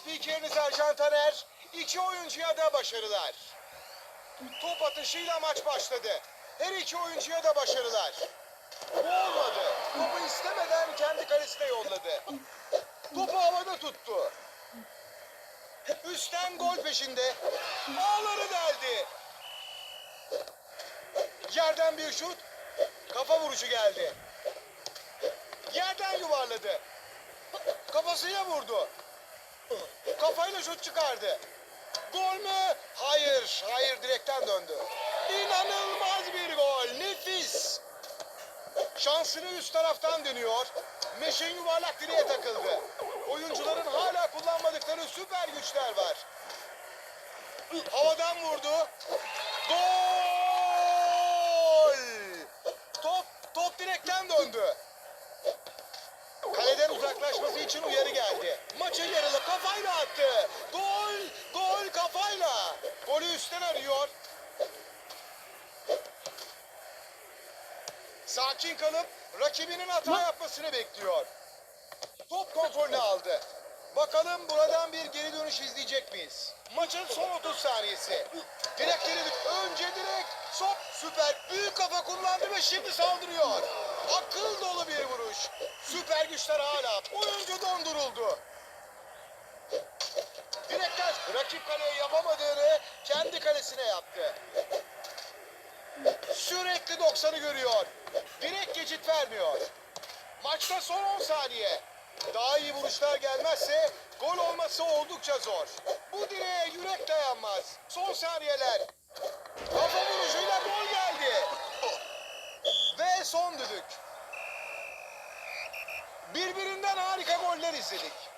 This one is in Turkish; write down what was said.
spikeriniz Ercan Taner. İki oyuncuya da başarılar. Top atışıyla maç başladı. Her iki oyuncuya da başarılar. Bu olmadı. Topu istemeden kendi kalesine yolladı. Topu havada tuttu. Üstten gol peşinde. Ağları deldi. Yerden bir şut. Kafa vuruşu geldi. Yerden yuvarladı. Kafasıyla vurdu. Kafayla şut çıkardı. Gol mü? Hayır, hayır direkten döndü. İnanılmaz bir gol, nefis. Şansını üst taraftan dönüyor. Meşin yuvarlak direğe takıldı. Oyuncuların hala kullanmadıkları süper güçler var. Havadan vurdu. Gol! Top, top direkten döndü. Uzaklaşması için uyarı geldi. Maçın yarılı kafayla attı. Gol, gol kafayla. Golü üstten arıyor. Sakin kalıp rakibinin hata yapmasını bekliyor. Top kontrolünü aldı. Bakalım buradan bir geri dönüş izleyecek miyiz? Maçın son 30 saniyesi. Direkleri önce direkt sok süper büyük kafa kullandı ve şimdi saldırıyor. Akıl dolu bir vuruş. Süper güçler donduruldu. Direkten rakip kaleye yapamadığını kendi kalesine yaptı. Sürekli 90'ı görüyor. Direkt geçit vermiyor. Maçta son 10 saniye. Daha iyi vuruşlar gelmezse gol olması oldukça zor. Bu direğe yürek dayanmaz. Son saniyeler. Kafa vuruşuyla gol geldi. Ve son düdük. Birbirinden harika goller izledik.